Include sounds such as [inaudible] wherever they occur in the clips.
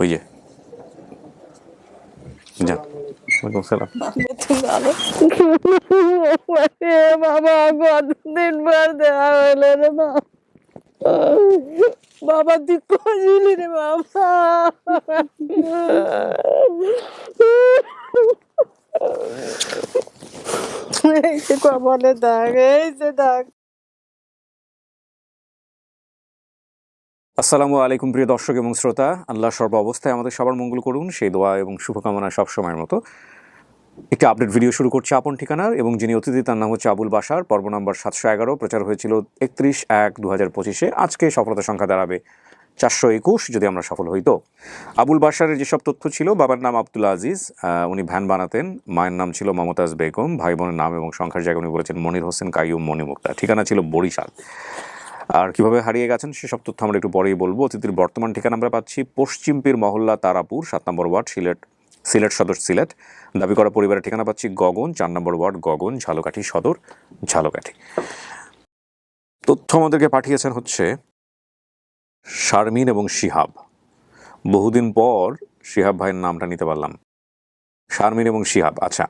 ওই [laughs] যে বাবা কতদিন পর দেখা হইল রে বাবা তুই কইলি রে বাবা কপালে দাগ, এই যে দাগ। আসসালামু আলাইকুম প্রিয় দর্শক এবং শ্রোতা। আল্লাহ সর্ব অবস্থায় আমাদের সবার মঙ্গল করুন, সেই দোয়া এবং শুভকামনা সব সময়ের মতো। একটি আপডেট ভিডিও শুরু করছে আপন ঠিকানার এবং যিনি অতিথি তার নাম হচ্ছে আবুল বাসার পর্ব নম্বর সাতশো এগারো, প্রচার হয়েছিল একত্রিশ এক দু হাজার পঁচিশে। আজকে সফলতা সংখ্যা দাঁড়াবে চারশো একুশ, যদি আমরা সফল হইতো আবুল বাসারের যেসব তথ্য ছিল, বাবার নাম আব্দুল আজিজ উনি ভ্যান বানাতেন। মায়ের নাম ছিল মমতাজ বেগম। ভাই বোনের নাম এবং সংখ্যার জায়গায় উনি বলেছেন মনির হোসেন কাইম কাইয়ুম মণিমুক্তা ঠিকানা ছিল বরিশাল। আর কীভাবে হারিয়ে গেছেন সেসব তথ্য আমরা একটু পরেই বলব। অতিথির বর্তমান ঠিকানা আমরা পাচ্ছি পশ্চিম পীর মহল্লা তারাপুর, সাত নম্বর ওয়ার্ড, সিলেট সিলেট সদর, সিলেট। দাবি করা পরিবারের ঠিকানা পাচ্ছি গগন, চার নম্বর ওয়ার্ড, গগন, ঝালকাঠি সদর, ঝালকাঠি। তথ্য আমাদেরকে পাঠিয়েছেন হচ্ছে শারমিন এবং শিহাব। বহুদিন পর শিহাব ভাইয়ের নামটা নিতে পারলাম। শারমিন এবং শিহাব আচ্ছা।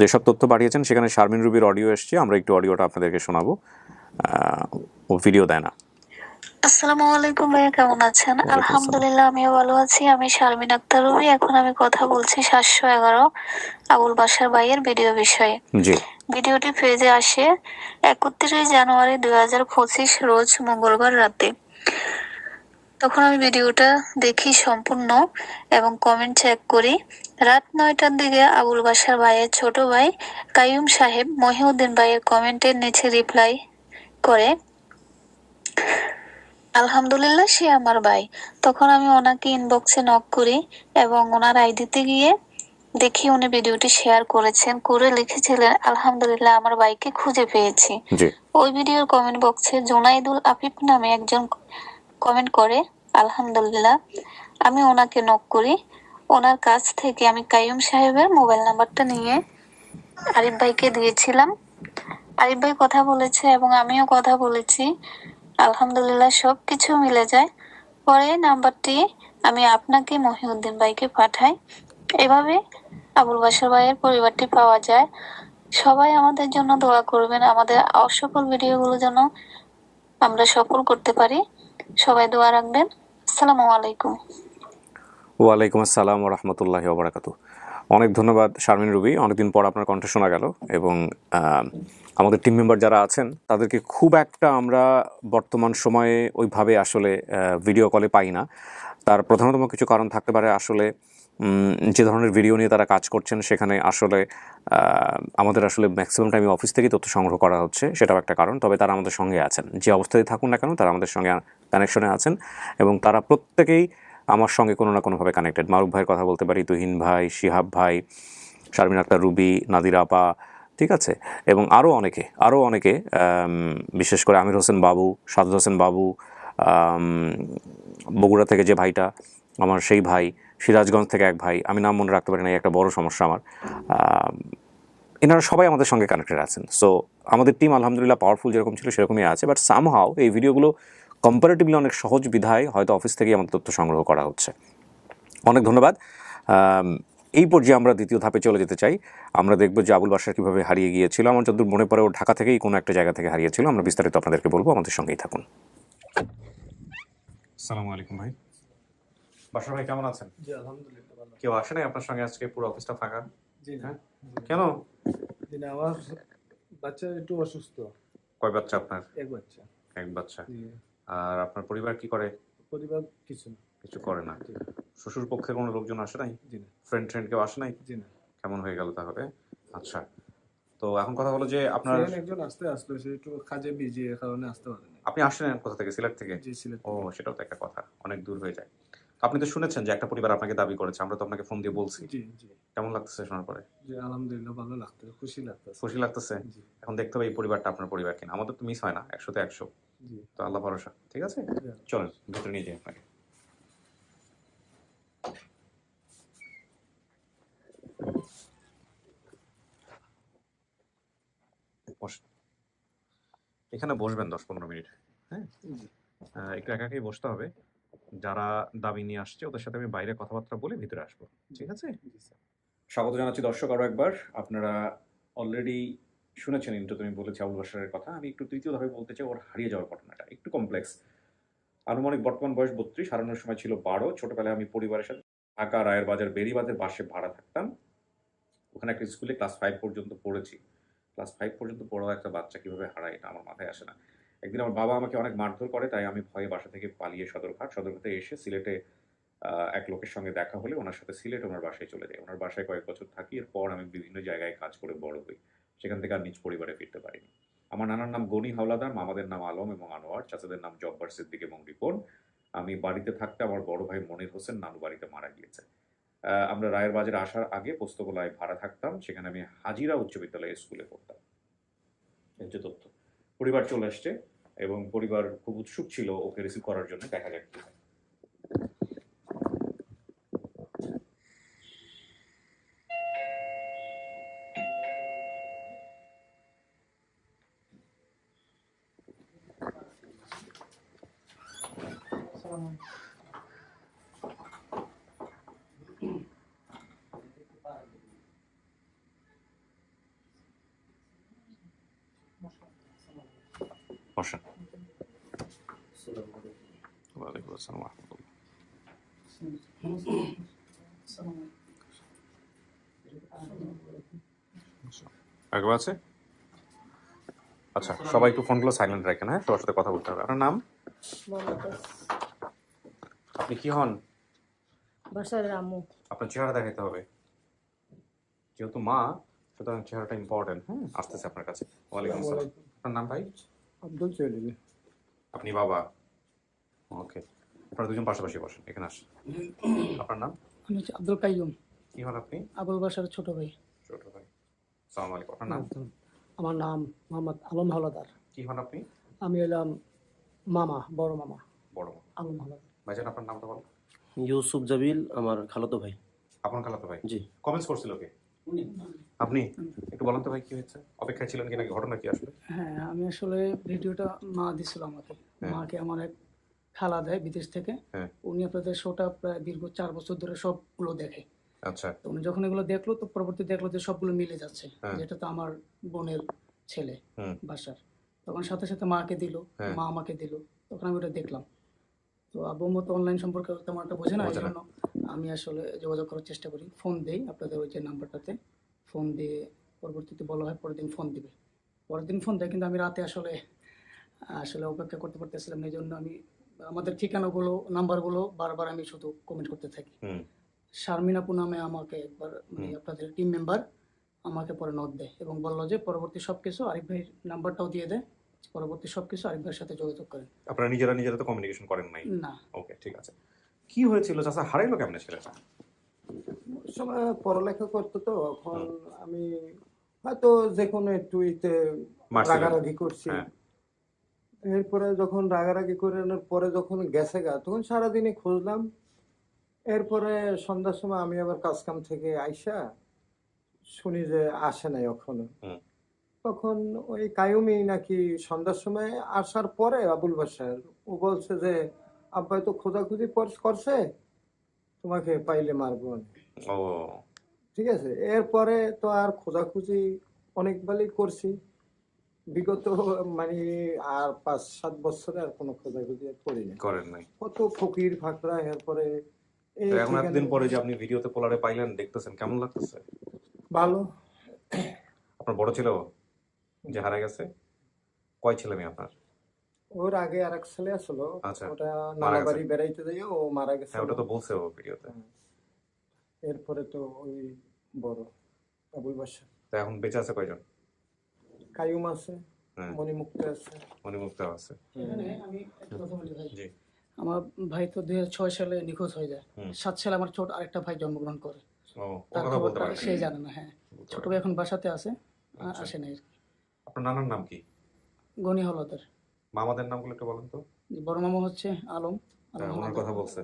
যেসব তথ্য পাঠিয়েছেন সেখানে শারমিন রুবির অডিও এসছে, আমরা একটু অডিওটা আপনাদেরকে শোনাবো। ভিডিও দেয় না। আসসালামু আলাইকুম ভাইয়া কেমন আছেন? আলহামদুলিল্লাহ আমিও ভালো আছি। আমি শারমিন আক্তার রবি এখন আমি কথা বলছি সাতশো এগারো আবুল বাসার ভাইয়ের ভিডিও বিষয়ে। ভিডিওটি পেজে আসে একত্রিশ জানুয়ারি দুই হাজার পঁচিশ রোজ মঙ্গলবার রাতে। তখন আমি ভিডিওটা দেখি সম্পূর্ণ এবং কমেন্ট চেক করি। রাত নয়টার দিকে আবুল বাসার ভাইয়ের ছোট ভাই কাইয়ুম সাহেব মহিউদ্দিন ভাইয়ের কমেন্টের নিচে রিপ্লাই করে আলহামদুলিল্লাহ সে আমার ভাই। তখন আমি ওনাকে ইনবক্সে নক করি এবং ওনার আইডিতে গিয়ে দেখি উনি ভিডিওটি শেয়ার করেছেন করে লিখেছিলেন আলহামদুলিল্লাহ আমার ভাইকে খুঁজে পেয়েছি। ওই ভিডিওর কমেন্ট বক্সে জোনাইদুল আফিফ নামে একজন কমেন্ট করে আলহামদুলিল্লাহ আমি ওনাকে নক করি। ওনার কাছ থেকে আমি কাইয়ুম সাহেবের মোবাইল নাম্বারটা নিয়ে আরিফ ভাইকে দিয়েছিলাম। আরিফ ভাই কথা বলেছে এবং আমিও কথা বলেছি। আলহামদুলিল্লাহ সব কিছু মিলে যায়। পরে নাম্বারটি আমি আপনাকে মহিউদ্দিন ভাইকে পাঠাই। এভাবে আবুল বাসার ভাইয়ের পরিবারটি পাওয়া যায়। সবাই আমাদের জন্য দোয়া করবেন। আমাদের অসফল ভিডিওগুলো যেন আমরা সফল করতে পারি। সবাই দোয়া রাখবেন। আসসালামু আলাইকুম। ওয়ালাইকুম আসসালাম রহমতুল্লাহ ওবরাকাতু অনেক ধন্যবাদ শারমিন রুবি। অনেকদিন পর আপনার কণ্ঠ শোনা গেল এবং আমাদের টিম মেম্বার যারা আছেন, তাদেরকে খুব একটা আমরা বর্তমান সময়ে ওইভাবে আসলে ভিডিও কলে পাই না। তার প্রধানতম কিছু কারণ থাকতে পারে আসলে যে ধরনের ভিডিও নিয়ে তারা কাজ করছেন, সেখানে আসলে আমাদের আসলে ম্যাক্সিমাম টাইম অফিস থেকেই তথ্য সংগ্রহ করা হচ্ছে, সেটাও একটা কারণ। তবে তারা আমাদের সঙ্গে আছেন। যে অবস্থায় থাকুন না কেন, তারা আমাদের সঙ্গে কানেকশনে আছেন এবং তারা প্রত্যেকেই আমার সঙ্গে কোনো না কোনোভাবে কানেক্টেড মারুফ ভাইয়ের কথা বলতে পারি, তুহিন ভাই, শিহাব ভাই, শারমিন আক্তার, রুবি, নাদির আপা, ঠিক আছে? এবং আরও অনেকে আরও অনেকে বিশেষ করে আমির হোসেন বাবু সাদুদ হোসেন বাবু বগুড়া থেকে যে ভাইটা, আমার সেই ভাই, সিরাজগঞ্জ থেকে এক ভাই, আমি নাম মনে রাখতে পারি না একটা বড় সমস্যা আমার। এনারা সবাই আমাদের সঙ্গে কানেক্টেড আছেন। সো আমাদের টিম আলহামদুলিল্লাহ পাওয়ারফুল যেরকম ছিল সেরকমই আছে বাট সামহাও এই ভিডিওগুলো কম্পারেটিভলি অনেক সহজ বিধায় হয়তো অফিস থেকেই আমাদের তথ্য সংগ্রহ করা হচ্ছে। অনেক ধন্যবাদ। এই পর্যায়ে আমরা দ্বিতীয় ধাপে চলে যেতে চাই। আমরা দেখব যে আবুল বাসার কীভাবে হারিয়ে গিয়েছিল। আমার যতদূর মনে পড়ে ও ঢাকা থেকেই কোনো একটা জায়গা থেকে হারিয়েছিল। আমরা বিস্তারিত আপনাদেরকে বলব। আমাদের সঙ্গেই থাকুন। আসসালামু আলাইকুম ভাই। বাসার ভাই কেমন আছেন? জি আলহামদুলিল্লাহ কেউ আসে নাই আপনার সঙ্গে আজকে পুরো অফিসটা ফাঁকা? জি না। হ্যাঁ? কেন? আমার বাচ্চা একটু অসুস্থ। কয় বাচ্চা আপনার? এক বাচ্চা। এক বাচ্চা। জি। আর আপনার পরিবার কি করে? পরিবার কিছু না। কিছু করে না। শ্বশুর পক্ষের কোনো লোকজন আসে নাই? না। ফ্রেন্ড কেউ আসে নাই? কেমন হয়ে গেল তাহলে? আচ্ছা। তো এখন কথা হলো যে আপনার একজন আসতে আসলো সে একটু কাজে বিজি এর কারণে আসতে পারেনি আপনি আসলেন কোথা থেকে? সিলেট থেকে? জি সিলেট ও সেটাও তো একটা কথা। অনেক দূর হয়ে যায়। আপনি তো শুনেছেন যে একটা পরিবার আপনাকে দাবি করেছে আমরা তো আপনাকে ফোন দিয়ে বলছি। জি জি। কেমন লাগতেছে শোনার পরে? জি আলহামদুলিল্লাহ ভালো লাগতো খুশি লাগতেছে। খুশি লাগতেছে? এখন দেখতে হবে এই পরিবারটা আপনার পরিবার কিনা। আমাদের তো মিস হয় না একশোতে একশো। তো আল্লাহ ভরসা ঠিক আছে। চলেন ভিতরে নিয়ে যাই আপনাকে। এখানে বসবেন দশ পনেরো মিনিট হ্যাঁ? একটু একাকেই বসতে হবে। যারা দাবি নিয়ে আসছে ওদের সাথে আমি বাইরে কথাবার্তা বলে ভিতরে আসব ঠিক আছে? স্বাগত জানাচ্ছি দর্শক আরও একবার। আপনারা অলরেডি শুনেছেন ইন্টু তুমি বলেছি আবুল বাসারের কথা। আমি একটু তৃতীয় ধাপে বলতে চাই, ওর হারিয়ে যাওয়ার ঘটনাটা একটু কমপ্লেক্স আনুমানিক বর্তমান বয়স বত্রিশ, হারানোর সময় ছিল বারো। ছোটবেলায় আমি পরিবারের সাথে ঢাকা রায়ের বাজার বেরিবাদের বাসে ভাড়া থাকতাম। ওখানে একটা স্কুলে ক্লাস ফাইভ পর্যন্ত পড়েছি। ক্লাস ফাইভ পর্যন্ত পড়া একটা বাচ্চা কীভাবে হারায় এটা আমার মাথায় আসে না। একদিন আমার বাবা আমাকে অনেক মারধর করে, তাই আমি ভয়ে বাসা থেকে পালিয়ে সদরঘাট। সদরঘাটে এসে সিলেটে এক লোকের সঙ্গে দেখা হলে ওনার সাথে সিলেট, ওনার বাসায় চলে যাই। ওনার বাসায় কয়েক বছর থাকি। এরপর আমি বিভিন্ন জায়গায় কাজ করে বড় হই। সেখান থেকে আর নিজ পরিবারে ফিরতে পারিনি। আমার নানার নাম গনি হাওলাদার, মামাদের নাম আলম এবং আনোয়ার, চাচাদের নাম জব্বার সিদ্দিক এবং রিপন। আমি বাড়িতে থাকতে আমার বড় ভাই মনির হোসেন নানু বাড়িতে মারা গিয়েছে। আমরা রায়ের বাজারে আসার আগে পোস্তগোলায় ভাড়া থাকতাম, সেখানে আমি হাজিরা উচ্চ বিদ্যালয়ে স্কুলে পড়তাম। তথ্য। পরিবার চলে আসছে এবং পরিবার খুব উৎসুক ছিল ওকে রিসিভ করার জন্য, দেখা যাক কি হয়। বসেন। ওয়ালাইকুম আসসালাম ওয়া আগে আছে? আচ্ছা সবাই একটু ফোনগুলো সাইলেন্ট রাখেন হ্যাঁ? সবার সাথে কথা বলতে হবে। আপনার নাম? আপনি কি হন? বাসার আম্মু আপনার চেহারা দেখাতে হবে। যেহেতু মা সুতরাং চেহারাটা ইম্পর্টেন্ট হ্যাঁ আসতেছে আপনার কাছে। ওয়ালাইকুম আসসালাম আপনার নাম ভাই? আব্দুল চলিবি আপনি বাবা? ওকে। আপনারা দুজন পাশাপাশি বসেন এখানে আসেন। আপনার নাম? আমি হচ্ছে আব্দুল কাইয়ুম। কি হন আপনি? আবুল বাসার ছোট ভাই। ছোট ভাই। সালাম আলাইকুম। আপনার নাম? আমার নাম মোহাম্মদ আলম হাওলাদার। কি হন আপনি? আমি এলাম মামা বড় মামা। বড় মা আলম হাওলাদার। ভাইজান আপনার নামটা বল ইউসুফ জাবিল আমার খালাতো ভাই। আপনার খালাতো ভাই? জি। কমেন্টস করছিল কে? আপনি একটু বলেন তো ভাই কি হয়েছে অপেক্ষায় ছিলেন কি নাকি ঘটনা কি আসলে হ্যাঁ আমি আসলে ভিডিওটা মা দিছিল আমাকে হ্যাঁ। মাকে আমার এক খালা দেয় বিদেশ থেকে হ্যাঁ। উনি আপনাদের শোটা প্রায় দীর্ঘ চার বছর ধরে সবগুলো দেখে আচ্ছা তো উনি যখন এগুলো দেখল তো পরবর্তী দেখল যে সবগুলো মিলে যাচ্ছে হ্যাঁ। যেটা তো আমার বোনের ছেলে। বাসার তখন সাথে সাথে মাকে দিল। মা আমাকে দিল তখন আমি ওটা দেখলাম তো আব্বু মতো অনলাইন সম্পর্কে তেমন একটা বোঝে না এই জন্য আমি আসলে যোগাযোগ করার চেষ্টা করি। ফোন দেই আপনাদের ওই যে নাম্বারটাতে। ফোন দিয়ে পরবর্তীতে বলা হয় পরের দিন ফোন দিবে। পরের দিন ফোন দেয় কিন্তু আমি রাতে আসলে আসলে অপেক্ষা করতে পারতেছিলাম এই জন্য আমি আমাদের ঠিকানাগুলো নাম্বারগুলো বারবার আমি শুধু কমেন্ট করতে থাকি। শারমিন আপু নামে আমাকে একবার মানে আপনাদের টিম মেম্বার আমাকে পরে নোট দেয় এবং বলল যে পরবর্তী সব কিছু আরিফ ভাইয়ের নাম্বারটাও দিয়ে দেয়। পরবর্তী সব কিছু আরিফ ভাইয়ের সাথে যোগাযোগ করেন। আপনারা নিজেরা নিজেরা তো কমিউনিকেশন করেন নাই? না। ওকে ঠিক আছে। কি হয়েছিল? চাচা হারাইলো কেমনে ছেলেটা? সময় পড়ালেখা করতো তো এখন আমি হয়তো যে কোনো একটু ইতে রাগারাগি করছি। হ্যাঁ। এরপরে যখন রাগারাগি করে আনার পরে যখন গেছে গা তখন সারাদিনে খুঁজলাম। এরপরে সন্ধ্যার সময় আমি আবার কাজ কাম থেকে আইসা শুনি যে আসে নাই এখনও। তখন ওই কায়ুমি নাকি সন্ধ্যার সময় আসার পরে আবুল বাসার ও বলছে যে আব্বাই তো খোঁজাখুঁজি কর- করছে তোমাকে পাইলে মারবো ও। ঠিক আছে এরপরে তো আর খোঁজাখুঁজি অনেকবারই করছি। বিগত মানে আর পাঁচ সাত বছরে আর কোনো খোঁজাখুঁজি করি না করেন নাই। কত ফকির ফাকরা এরপরে এখন এতদিন পরে যে আপনি ভিডিওতে পোলারে পাইলেন দেখতেছেন কেমন লাগতেছে? ভালো। আপনার বড় ছিল যে হারা গেছে? কয় ছেলে মেয়ে আপনার? ওর আগে আর এক ছেলে আসলো আচ্ছা। ওটা নানা বাড়ি বেড়াইতে যাই ও মারা গেছে। হ্যাঁ ওটা তো বলছে ও ভিডিওতে। এরপরে তো ওই বড় আবুল বাসা। তো এখন বেঁচে আছে কয়জন? কায়ুম আছে হ্যাঁ। মণিমুক্ত আছে। মণিমুক্ত আছে। আমি একটা কথা বলি ভাই। জি। আমার ভাই তো দু হাজার ছয় সালে নিখোঁজ হয়ে যায়। সাত সালে আমার ছোট আরেকটা ভাই জন্মগ্রহণ করে। সে জানে না হ্যাঁ। ছোট ভাই এখন বাসাতে আছে আচ্ছা। আসে নাই আর কি। আপনার নানার নাম কি? গনি হলদার। মামাদের নামগুলো একটু বলেন তো। বড় মামা হচ্ছে আলম হ্যাঁ, ওনার কথা বলছে।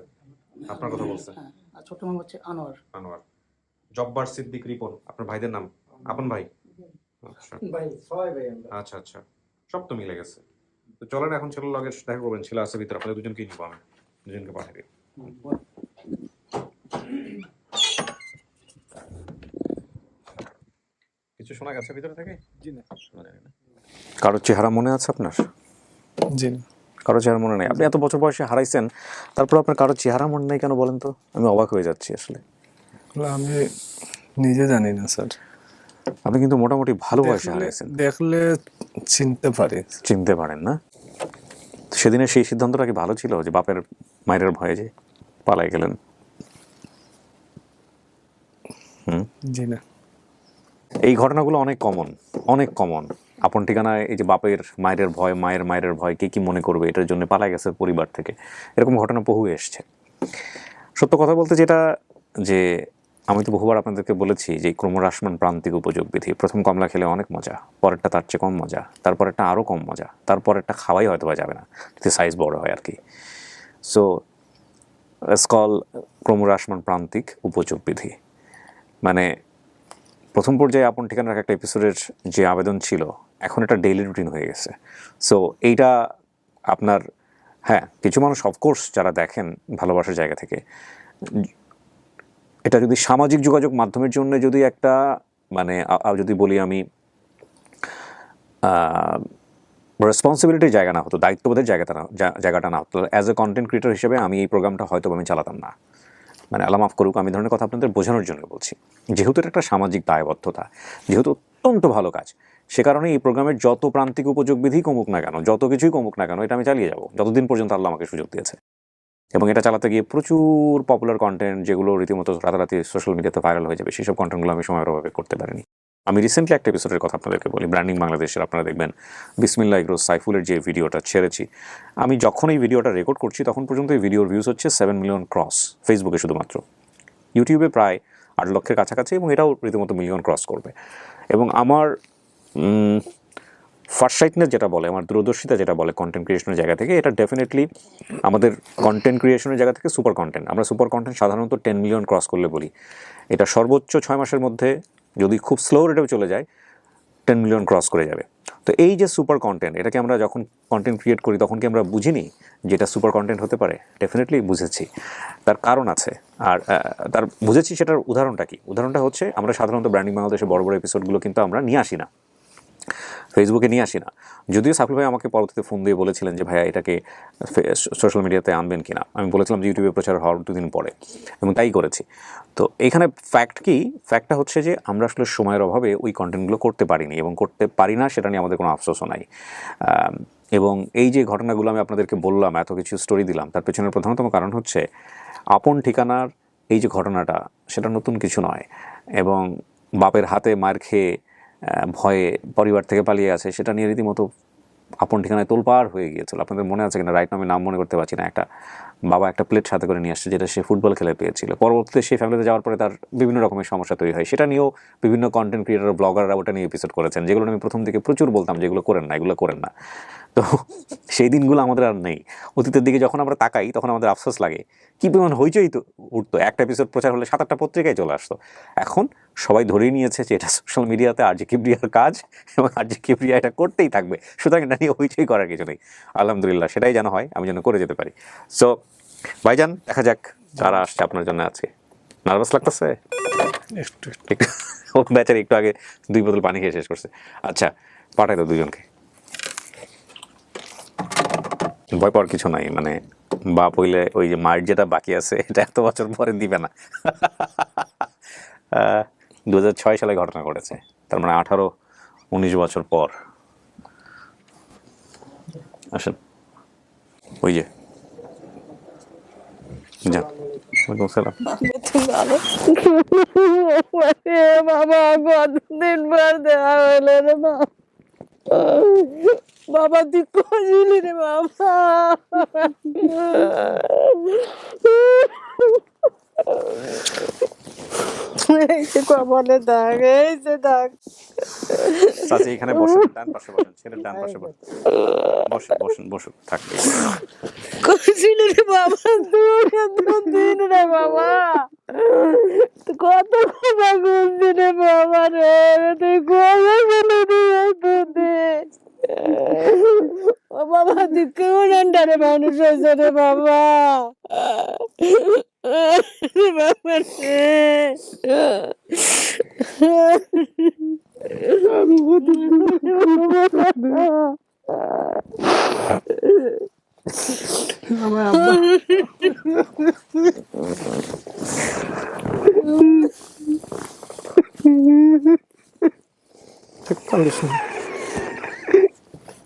আপনার কথা বলছে। হ্যাঁ আর ছোট মামা হচ্ছে আনোয়ার। আনোয়ার। জব্বার সিদ্দিক রিপন আপনার ভাইদের নাম? আপন ভাই? আচ্ছা। ভাই ছয় ভাই আমরা। আচ্ছা আচ্ছা। সব তো মিলে গেছে। তো চলেন এখন ছেলের লগে দেখা করবেন ছেলে আছে ভিতরে। আপনাদের দুজনকেই নিবো আমি। দুজনকে পাঠিয়ে দিন কিছু শোনা গেছে ভিতরে থেকে? জি না। শোনা যায় না। কারোর চেহারা মনে আছে আপনার? জি না। কারও চেহারা মনে নেই। আপনি এত বছর বয়সে হারাইছেন তারপর আপনার কারও চেহারা মনে নেই কেন বলেন তো? আমি অবাক হয়ে যাচ্ছি আসলে। আমি নিজে জানি না স্যার। আপনি কিন্তু মোটামুটি ভালো বয়সে দেখলে হারাইছেন। দেখলে চিনতে পারি। চিনতে পারেন না? সেদিনের সেই সিদ্ধান্তটা কি ভালো ছিল যে বাপের মায়ের ভয়ে যে পালাই গেলেন? হুম? জি না। এই ঘটনাগুলো অনেক কমন অনেক কমন আপন ঠিকানায় এই যে বাপের, মায়ের ভয়, মায়ের মায়ের ভয়, কে কি মনে করবে, এটার জন্য পালা গেছে পরিবার থেকে। এরকম ঘটনা বহু এসছে। সত্য কথা বলতে যেটা, যে আমি তো বহুবার আপনাদেরকে বলেছি যে ক্রমহ্রাসমান প্রান্তিক উপযোগ বিধি প্রথম কমলা খেলে অনেক মজা, পরেরটা তার চেয়ে কম মজা, তারপরেরটা আরও কম মজা, তারপরেরটা খাওয়াই হয়তো বা যাবে না, যদি সাইজ বড় হয় আর কি সো স্কল ক্রমহ্রাসমান প্রান্তিক উপযোগ বিধি মানে প্রথম পর্যায়ে আপন ঠিকানার একটা এপিসোডের যে আবেদন ছিল, এখন এটা ডেইলি রুটিন হয়ে গেছে। সো এইটা আপনার হ্যাঁ কিছু মানুষ অফকোর্স যারা দেখেন ভালোবাসার জায়গা থেকে, এটা যদি সামাজিক যোগাযোগ মাধ্যমের জন্য যদি একটা মানে যদি বলি আমি রেসপন্সিবিলিটির জায়গা না হতো, দায়িত্ববোধের জায়গাটা না জায়গাটা না হতো অ্যাজ এ কন্টেন্ট ক্রিয়েটর হিসেবে আমি এই প্রোগ্রামটা হয়তো আমি চালাতাম না। মানে আলাম মাফ করুক, আমি ধরনের কথা আপনাদের বোঝানোর জন্য বলছি। যেহেতু এটা একটা সামাজিক দায়বদ্ধতা, যেহেতু অত্যন্ত ভালো কাজ, সে কারণে এই প্রোগ্রামের যত প্রান্তিক উপযোগ বিধি কমুক না কেন, যত কিছুই কমুক না কেন, এটা আমি চালিয়ে যাব। যতদিন পর্যন্ত আল্লাহ আমাকে সুযোগ দিয়েছে। এবং এটা চালাতে গিয়ে প্রচুর পপুলার কন্টেন্ট যেগুলো রীতিমতো রাতারাতি সোশ্যাল মিডিয়াতে ভাইরাল হয়ে যাবে, সেসব কন্টেন্টগুলো আমি সময়ের অভাবে করতে পারিনি। আমি রিসেন্টলি একটা এপিসোডের কথা আপনাদেরকে বলি ব্র্যান্ডিং বাংলাদেশের আপনারা দেখবেন বিসমিল্লা ইগরোজ সাইফুলের যে ভিডিওটা ছেড়েছি। আমি যখন এই ভিডিওটা রেকর্ড করছি, তখন পর্যন্ত এই ভিডিওর ভিউজ হচ্ছে সেভেন মিলিয়ন ক্রস ফেসবুকে শুধুমাত্র। ইউটিউবে প্রায় আট লক্ষের কাছাকাছি এবং এটাও রীতিমতো মিলিয়ন ক্রস করবে। এবং আমার ফার্স্টসাইটনেস যেটা বলে, আমার দূরদর্শিতা যেটা বলে কন্টেন্ট ক্রিয়েশনের জায়গা থেকে, এটা ডেফিনেটলি আমাদের কন্টেন্ট ক্রিয়েশনের জায়গা থেকে সুপার কন্টেন্ট আমরা সুপার কন্টেন্ট সাধারণত টেন মিলিয়ন ক্রস করলে বলি। এটা সর্বোচ্চ ছয় মাসের মধ্যে যদি খুব স্লো রেটেও চলে যায় টেন মিলিয়ন ক্রস করে যাবে। তো এই যে সুপার কন্টেন্ট এটাকে আমরা যখন কন্টেন্ট ক্রিয়েট করি, তখন কি আমরা বুঝিনি যে এটা সুপার কন্টেন্ট হতে পারে? ডেফিনেটলি বুঝেছি। তার কারণ আছে। আর তার, বুঝেছি সেটার উদাহরণটা কি? উদাহরণটা হচ্ছে, আমরা সাধারণত ব্র্যান্ডিং বাংলাদেশে বড় বড় এপিসোডগুলো কিন্তু আমরা নিয়ে আসি না। ফেসবুকে নিয়ে আসি না। যদিও সাফিল ভাই আমাকে পরবর্তীতে ফোন দিয়ে বলেছিলেন যে, ভাইয়া, এটাকে সোশ্যাল মিডিয়াতে আনবেন কিনা? আমি বলেছিলাম যে ইউটিউবে প্রচার হওয়ার দুদিন পরে। এবং তাই করেছি। তো এখানে ফ্যাক্ট কি? ফ্যাক্টটা হচ্ছে যে, আমরা আসলে সময়ের অভাবে ওই কন্টেন্টগুলো করতে পারিনি এবং করতে পারি না, সেটা নিয়ে আমাদের কোনো আফসোসও নাই। এবং এই যে ঘটনাগুলো আমি আপনাদেরকে বললাম, এত কিছু স্টোরি দিলাম, তার পেছনের প্রধানতম কারণ হচ্ছে, আপন ঠিকানার এই যে ঘটনাটা, সেটা নতুন কিছু নয়। এবং বাপের হাতে মার খেয়ে ভয়ে পরিবার থেকে পালিয়ে আছে সেটা নিয়ে রীতিমতো আপন ঠিকানায় তোলপাড় হয়ে গিয়েছিল। আপনাদের মনে আছে কিনা? রাইট আমি নাম মনে করতে পারছি না। একটা বাবা একটা প্লেট সাথে করে নিয়ে আসছে, যেটা সে ফুটবল খেলে পেয়েছিল। পরবর্তীতে সেই ফ্যামিলিতে যাওয়ার পরে তার বিভিন্ন রকমের সমস্যা তৈরি হয়। সেটা নিয়েও বিভিন্ন কন্টেন্ট ক্রিয়েটর ব্লগাররা ওটা নিয়ে এপিসোড করেছেন, যেগুলো আমি প্রথম থেকে প্রচুর বলতাম যেগুলো করেন না, এগুলো করেন না। তো সেই দিনগুলো আমাদের আর নেই। অতীতের দিকে যখন আমরা তাকাই, তখন আমাদের আফসোস লাগে, কী পরিমাণ হইচই তো উঠতো। একটা এপিসোড প্রচার হলে সাত আটটা পত্রিকায় চলে আসতো। এখন সবাই ধরেই নিয়েছে যে এটা সোশ্যাল মিডিয়াতে আর জি কিবরিয়ার কাজ এবং আর জি কিবরিয়া এটা করতেই থাকবে। সুতরাং এটা নিয়ে হইচই করার কিছু নেই। আলহামদুলিল্লাহ সেটাই যেন হয় আমি যেন করে যেতে পারি। সো ভাইজান দেখা যাক কারা আসছে আপনার জন্য আজকে। নার্ভাস লাগতেছে? একটু ও বেচারি একটু আগে দুই বোতল পানি খেয়ে শেষ করছে। আচ্ছা পাঠাই তো দুজনকে। ভয় পাওয়ার কিছু নাই মানে বাপ হইলে ওই যে মায়ের যেটা বাকি আছে এটা এত বছর পরে দিবে না। দু হাজার ছয় সালে ঘটনা ঘটেছে। তার মানে আঠারো, উনিশ বছর পর। আসেন। ওই যে। বাবা পর রে বাবা রে বাবা? কপালে দাগ এই যে দাগ। চাচি এখানে বসুন ডান পাশে বসুন ছেলের ডান পাশে বসুন। বসুন বসুন বসুন থাক। কজিলি রে বাবা রে বাবা। কত কথা করছি রে বাবা রে তুই কবে গেলি রে ও বাবা তুই মানুষ হয়েছে রে বাবা।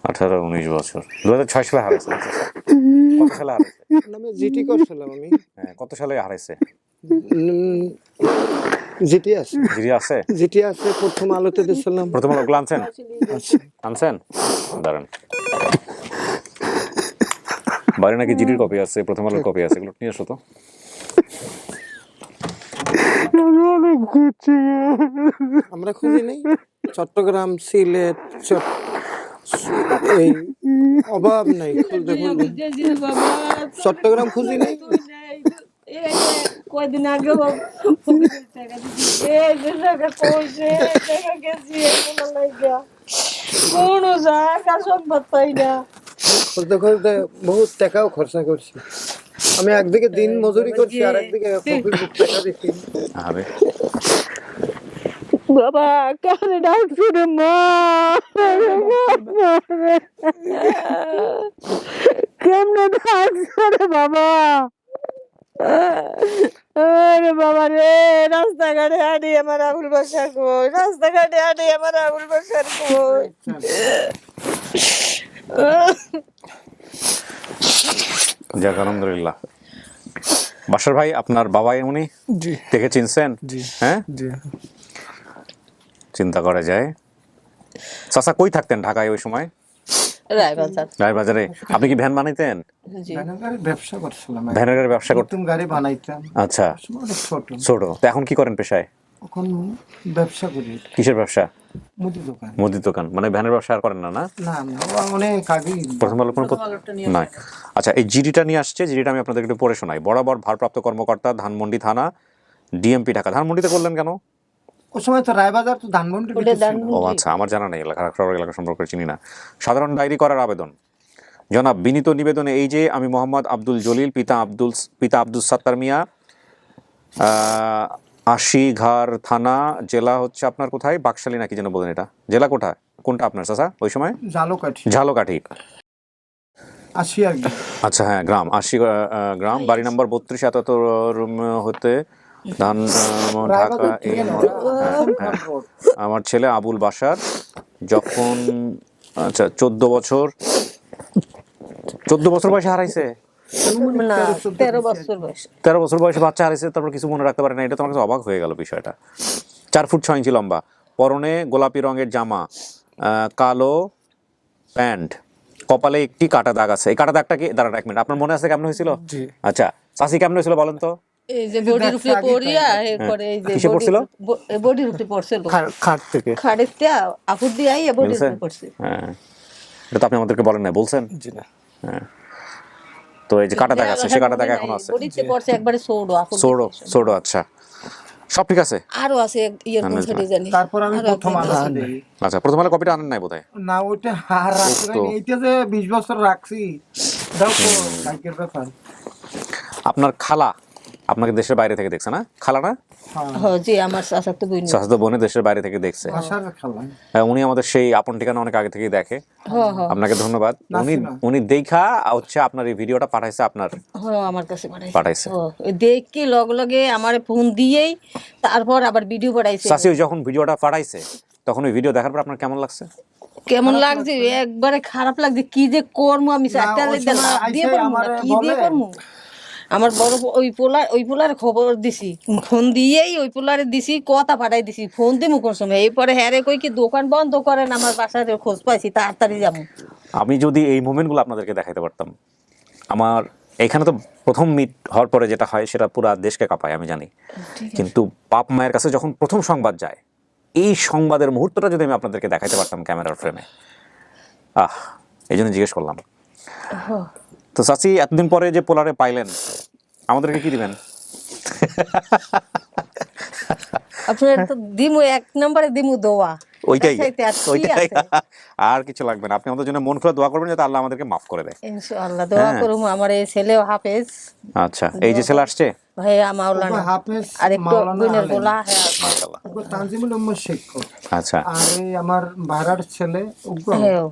আঠারো উনিশ বছর। দু হাজার ছয় সালে হারাইছে। না? কত সালে হারাইছে? আমি জিটি করছিলাম আমি। কত সালে হারাইছে? জিটি আছে। আছে? জিটি আছে প্রথম আলোতে দিয়েছিলাম প্রথম আলো ওগুলো আনছেন? আনছেন? দাঁড়ান। বাইরে নাকি কপি আছে প্রথম আলোর কপি আছে এগুলো নিয়ে আসো তো। আমরা খুঁজি নেই। চট্টগ্রাম সিলেট এই অভাব নাই। চট্টগ্রাম খুঁজি নেই। কয়দিন আগে কোনো জায়গা পাই না। বহুত টাকাও খরচা করছি। আমি একদিকে দিন মজুরি করছি আর একদিকে টাকা দিচ্ছি। বাবা কানে মা কেমনে বাবা? আরে বাবা রে রাস্তাঘাটে হাঁটি আমার আবুল বাসা কই রাস্তাঘাটে হাঁটি আমার আবুল বাসার কই? যাক আলহামদুলিল্লাহ। বাসার ভাই আপনার বাবাই উনি? জি। দেখে চিনছেন? জি। হ্যাঁ? জি। চিন্তা করা যায়। চাচা কই থাকতেন ঢাকায় ওই সময়? রায়বাজার। রায়বাজারে। আপনি কি ভ্যান বানাইতেন? ভ্যানের গাড়ি ব্যবসা করছিলাম ভ্যানের গাড়ি ব্যবসা গাড়ি বানাইতাম। আচ্ছা। ছোট। ছোট। তো এখন কি করেন পেশায়? এখন ব্যবসা করি। কিসের ব্যবসা? মুদি দোকান। মুদির দোকান। মানে ভ্যানের ব্যবসা আর করেন না না? না না অনেক আগেই প্রথম আলো কোনো না। আচ্ছা এই জিডিটা নিয়ে আসছে জিডিটা আমি আপনাদের একটু পড়ে শোনাই। বরাবর ভারপ্রাপ্ত কর্মকর্তা ধানমন্ডি থানা ডিএমপি ঢাকা। ধানমন্ডিতে করলেন কেন? ওই সময় তো রায়বাজার তো ধানমন্ডি ও আচ্ছা আমার জানা নেই এলাকা এলাকা সম্পর্কে চিনি না। সাধারণ ডায়েরি করার আবেদন। জনাব বিনীত নিবেদনে এই যে আমি মোহাম্মদ আব্দুল জলিল পিতা আব্দুল পিতা আব্দুল সাত্তার মিয়া আশিঘার থানা জেলা হচ্ছে আপনার কোথায়? বাকশালী নাকি যেন বলেন এটা। জেলা কোথায়? কোনটা আপনার চাচা ওই সময়? ঝালকাঠি। আসি আচ্ছা হ্যাঁ গ্রাম আশি গ্রাম বাড়ি নাম্বার বত্রিশ এতাত্তর হতে ধান ঢাকা এই হ্যাঁ, হ্যাঁ। আমার ছেলে আবুল বাসার যখন আচ্ছা চোদ্দ বছর চোদ্দ বছর বয়সে হারাইছে? তেরো বছর। বয়স। তেরো বছর বয়সে বাচ্চা হারাইছে তারপর কিছু মনে রাখতে পারে না। এটা তোমার কাছে অবাক হয়ে গেল বিষয়টা। চার ফুট ছয় ইঞ্চি লম্বা পরনে গোলাপি রঙের জামা আহ, কালো প্যান্ট কপালে একটি কাটা দাগ আছে। এই কাটা দাগটা কি? দাঁড়ান এক মিনিট আপনার মনে আছে কেমন হয়েছিল? আচ্ছা চাষি কেমন হয়েছিল বলেন তো? এই যে বডির উপরে পড়িয়া এরপরে এই যে কিসে পড়ছিল? বডির উপরে পড়ছিল। খাট থেকে। খাড়িতে আপুর দিয়ে আইয়া বডির উপরে পড়ছে। হ্যাঁ। এটা তো আপনি আমাদেরকে বলেন না বলছেন? জি না। তো এই যে কাটা দাগ আছে সে কাটা দাগ এখন আছে। বডিতে পড়ছে একবারে সৌড়ো আপুর সোডো সোডো আচ্ছা। সব ঠিক আছে? আরও আছে এক ইয়ের জানি তারপর আমি প্রথম আলো আচ্ছা প্রথম আলো কপিটা আনেন নাই বোধহয়? না ওইটা আর রাখছি এইটা যে বিশ বছর রাখছি দাও তো বাইকের ব্যাপার। আপনার খালা আপনাকে দেশের বাইরে থেকে দেখছে না? খালা না? হ্যাঁ হ্যাঁ জি আমার চাচাতো বোন বোনে দেশের বাইরে থেকে দেখছে। হ্যাঁ, উনি আমাদের সেই আপন ঠিকানা অনেক আগে থেকেই দেখে। হ্যাঁ আপনাকে ধন্যবাদ। উনি। উনি দেখা হচ্ছে আপনার এই ভিডিওটা পাঠাইছে আপনার। হ্যাঁ আমার কাছে পাঠাইছে। পাঠাইছে। ও, দেখি লগে লগে আমার ফোন দিয়েই তারপর আবার ভিডিও পাঠাইছে। ওই যখন ভিডিওটা পাঠাইছে তখন ওই ভিডিও দেখার পর আপনার কেমন লাগছে? কেমন লাগছে? একবারে খারাপ লাগছে। কি যে করব আমি চারটা দিয়ে কি দিয়ে। আমার বড় ওই পোলার ওই পোলার খবর দিছি। ফোন দিয়েই ওই পোলারে দিছি কথা পাঠাই দিছি ফোন দিমু কোন সময়? এরপরে হ্যারে কই কি দোকান বন্ধ করেন আমার বাসায় খোঁজ পাইছি তাড়াতাড়ি যাব। আমি যদি এই মুভমেন্টগুলো আপনাদেরকে দেখাইতে পারতাম আমার এখানে তো প্রথম মিট হওয়ার পরে যেটা হয় সেটা পুরো দেশকে কাঁপায় আমি জানি। কিন্তু বাপ মায়ের কাছে যখন প্রথম সংবাদ যায় এই সংবাদের মুহূর্তটা যদি আমি আপনাদেরকে দেখাইতে পারতাম ক্যামেরার ফ্রেমে আহ এই জন্য জিজ্ঞেস করলাম। তো চাচি এতদিন পরে যে পোলারে পাইলেন আমাদেরকে কি দিবেন? আপনার তো দিমু এক নম্বরে দিমু দোয়া। ওইটাই আর ওইটাই। আর কিছু লাগবে না। আপনি আমাদের জন্য মন খুলে দোয়া করবেন যাতে আল্লাহ আমাদেরকে মাফ করে দেয়। ইনশাআল্লাহ দোয়া হ্যাঁ। করুম আমার এই ছেলেও হাফেজ। আচ্ছা এই যে ছেলে আসছে? ভাইয়া মাওলানা। হাফেজ আর একটু মাওলানা গুণের গোলা হ্যাঁ। মাশাআল্লাহ। তানজিমুল উম্মদ শিক্ষক আচ্ছা। আর এই আমার ভাড়ার ছেলে উগ্র হ্যাঁ।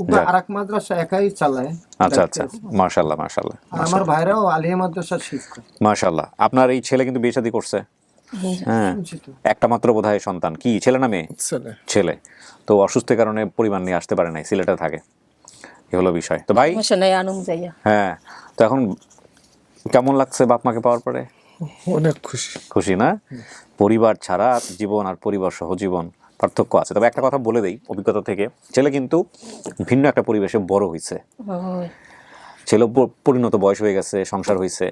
উগ্র যাক। মাদ্রাসা একাই চালায়। আচ্ছা আচ্ছা। মাশাআল্লাহ মাশাআল্লাহ আমার ভাইরাও আলিয়া মাদ্রাসার শিক্ষক মাশাআল্লাহ। আপনার এই ছেলে কিন্তু বিয়ে শাদী করছে? হ্যাঁ। একটা মাত্র বোধহয় সন্তান। কি ছেলে না মেয়ে? ছেলে। তো অসুস্থের কারণে পরিবার নিয়ে আসতে পারে নাই সিলেটে থাকে। এ হলো বিষয়। তো ভাই? হ্যাঁ। তো এখন কেমন লাগছে বাপ মাকে পাওয়ার পরে? অনেক খুশি। খুশি না? পরিবার ছাড়া জীবন আর পরিবার সহ জীবন। পার্থক্য আছে। তবে একটা কথা বলে দেই অভিজ্ঞতা থেকে। ছেলে কিন্তু ভিন্ন একটা পরিবেশে বড় হয়েছে ছেলে পরিণত বয়স হয়ে গেছে সংসার হয়েছে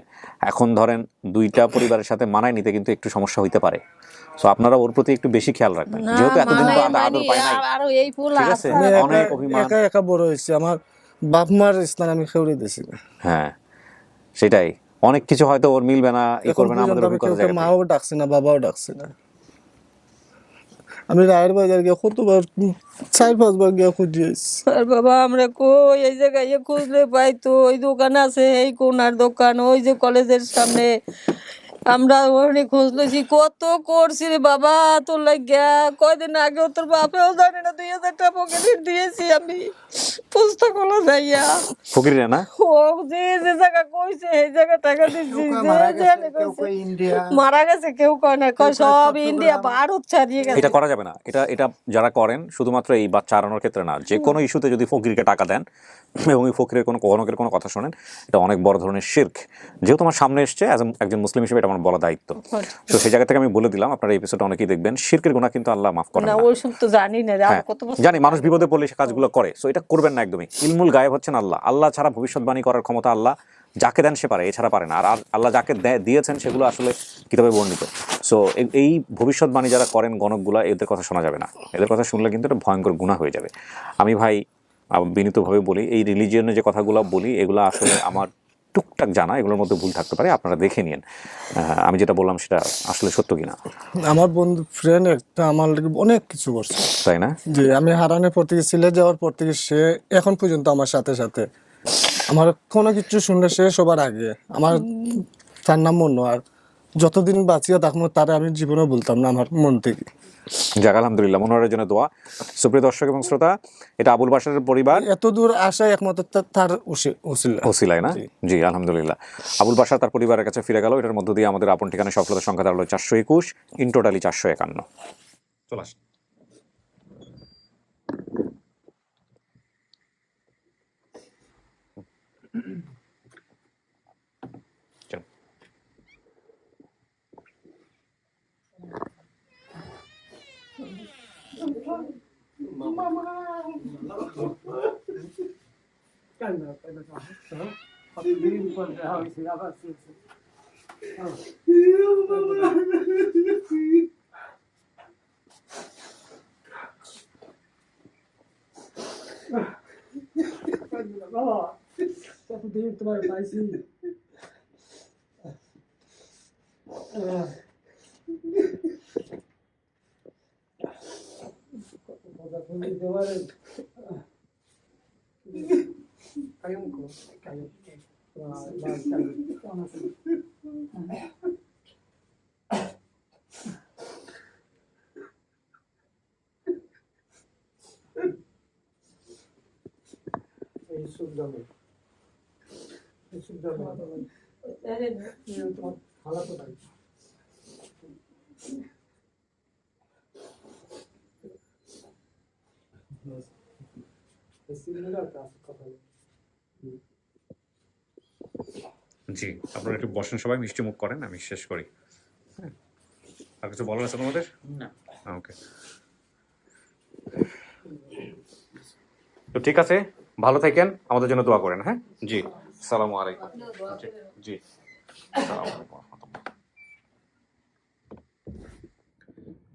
এখন ধরেন দুইটা পরিবারের সাথে মানায় নিতে কিন্তু একটু সমস্যা হইতে পারে। সো আপনারা ওর প্রতি একটু বেশি খেয়াল রাখবেন। যেহেতু এতদিন তো আদর পায় নাই। আরও এই ফুল ঠিক আছে? অনেক অভিমান। একা একা বড় হয়েছে। আমার বাপ মার স্থান আমি খেউড়ে দিয়েছি। হ্যাঁ সেটাই। অনেক কিছু হয়তো ওর মিলবে না ই করবে না আমাদের অভিজ্ঞতা। মাও ডাকছি না বাবাও ডাকছি না। আমি রায়ের বাজার গিয়ে কতবার চার পাঁচবার গিয়ে খুঁজি আর বাবা, আমরা কই? এই জায়গায় খুঁজলে পাই তো। ওই দোকান আছে, এই কোনার দোকান, ওই যে কলেজের সামনে। আমরা ওখানে খোঁজ খুঁজলেছি কত করছি রে বাবা? তোর লাগিয়া কয়দিন আগে তোর বাপেও জানে না দুই হাজার টাকা পকেটে দিয়েছি আমি। পুস্তক হলো যাইয়া। ফকিরে না? ও যে যে জায়গা কইছে এই জায়গা টাকা যে মারা গেছে, কেউ কয় ইন্ডিয়া। মারা গেছে কেউ কয় না কয় সব ইন্ডিয়া ভারত ছাড়িয়ে গেছে। এটা করা যাবে না। এটা এটা যারা করেন শুধুমাত্র এই বাচ্চা হারানোর ক্ষেত্রে না যে কোনো ইস্যুতে যদি ফকিরকে টাকা দেন এবং এই ফকিরের কোনো কনকের কোনো কথা শোনেন এটা অনেক বড় ধরনের শির্ক যেহেতু আমার সামনে এসছে একজন মুসলিম হিসেবে এটা আমার বলা দায়িত্ব। তো সেই জায়গা থেকে আমি বলে দিলাম আপনারা এই এপিসোড অনেকেই দেখবেন। শির্কের গুণা কিন্তু আল্লাহ মাফ করেন না ওইসব তো জানি না আর হ্যাঁ, কত জানি মানুষ বিপদে পড়লে সে কাজগুলো করে সো এটা করবেন না একদমই। ইলমুল গায়েব হচ্ছেন আল্লাহ। আল্লাহ ছাড়া ভবিষ্যৎবাণী করার ক্ষমতা আল্লাহ যাকে দেন সে পারে এছাড়া পারে না। আর আল্লাহ যাকে দিয়েছেন সেগুলো আসলে কিতাবে বর্ণিত। সো এই ভবিষ্যৎবাণী যারা করেন গণকগুলা এদের কথা শোনা যাবে না। এদের কথা শুনলে কিন্তু এটা ভয়ঙ্কর গুণা হয়ে যাবে। আমি ভাই বিনীতভাবে বলি এই রিলিজিয়নের যে কথাগুলো বলি এগুলো আসলে আমার টুকটাক জানা এগুলোর মধ্যে ভুল থাকতে পারে আপনারা দেখে নিন। আমি যেটা বললাম সেটা আসলে সত্য কিনা। আমার বন্ধু ফ্রেন্ড একটা আমার অনেক কিছু করছে। তাই না? যে আমি হারানোর পর থেকে সিলেট যাওয়ার পর থেকে সে এখন পর্যন্ত আমার সাথে সাথে। আমার কোনো কিছু শুনলে সে সবার আগে। আমার তার নাম মনো আর যতদিন বাঁচিয়া থাকব তারা আমি জীবনে বলতাম না আমার মন থেকে। যাক আলহামদুলিল্লাহ মনোহরের জন্য দোয়া। সুপ্রিয় দর্শক এবং শ্রোতা এটা আবুল বাসারের পরিবার। এত দূর আসা একমাত্র তার ওসিলায় না? জি। আলহামদুলিল্লাহ। আবুল বাসার তার পরিবারের কাছে ফিরে গেল। এটার মধ্য দিয়ে আমাদের আপন ঠিকানা সফলতার সংখ্যা দাঁড়াল চারশো একুশ ইন টোটালি চারশো একান্ন। চলে আসেন। তোমার পাইছি কায়ুম কো কায়ুম কেমন আছেন এই সুখ যাবে এই সুখ যাবে তোমার হালাতো নাই কথা জি আপনারা একটু বসেন সবাই মিষ্টি মুখ করেন আমি শেষ করি। হ্যাঁ। আর কিছু বলার আছে তোমাদের? না। ওকে। তো ঠিক আছে ভালো থাকেন আমাদের জন্য দোয়া করেন হ্যাঁ? জি। সালামু আলাইকুম। জি, জি আসসালামু আলাইকুম।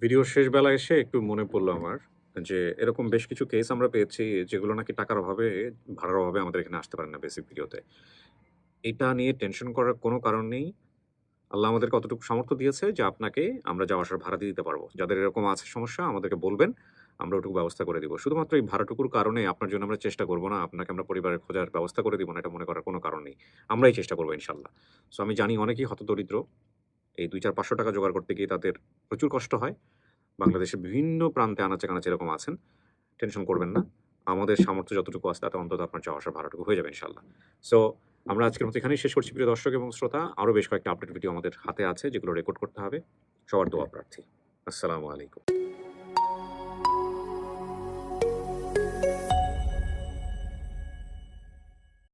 রহমতুল্লাহ। শেষ বেলা এসে একটু মনে পড়ল আমার। যে এরকম বেশ কিছু কেস আমরা পেয়েছি যেগুলো নাকি টাকার অভাবে, ভাড়ার অভাবে আমাদের এখানে আসতে পারে না বেসিক ভিডিওতে এটা নিয়ে টেনশন করার কোনো কারণ নেই। আল্লাহ আমাদের কতটুকু সামর্থ্য দিয়েছে যে আপনাকে আমরা যাওয়া আসার ভাড়া দিয়ে দিতে পারব। যাদের এরকম আছে সমস্যা, আমাদেরকে বলবেন, আমরা ওটুকু ব্যবস্থা করে দিব। শুধুমাত্র এই ভাড়াটুকুর কারণে আপনার জন্য আমরা চেষ্টা করব না, আপনাকে আমরা পরিবারের খোঁজার ব্যবস্থা করে দিব না, এটা মনে করার কোনো কারণ নেই। আমরাই চেষ্টা করব ইনশাল্লাহ সো আমি জানি অনেকেই হতদরিদ্র। এই দুই চার পাঁচশো টাকা জোগাড় করতে গিয়ে তাদের প্রচুর কষ্ট হয়। বাংলাদেশের বিভিন্ন প্রান্তে আনাচে কানাচে এরকম আছেন টেনশন করবেন না। আমাদের সামর্থ্য যতটুকু আছে তাতে অন্তত আপনার যাওয়া আসা ভাড়াটুকু হয়ে যাবে ইনশাল্লাহ সো আমরা আজকের মতো এখানেই শেষ করছি প্রিয় দর্শক এবং শ্রোতা। আরও বেশ কয়েকটা আপডেট ভিডিও আমাদের হাতে আছে যেগুলো রেকর্ড করতে হবে। সবার দোয়া প্রার্থী। আসসালামু আলাইকুম।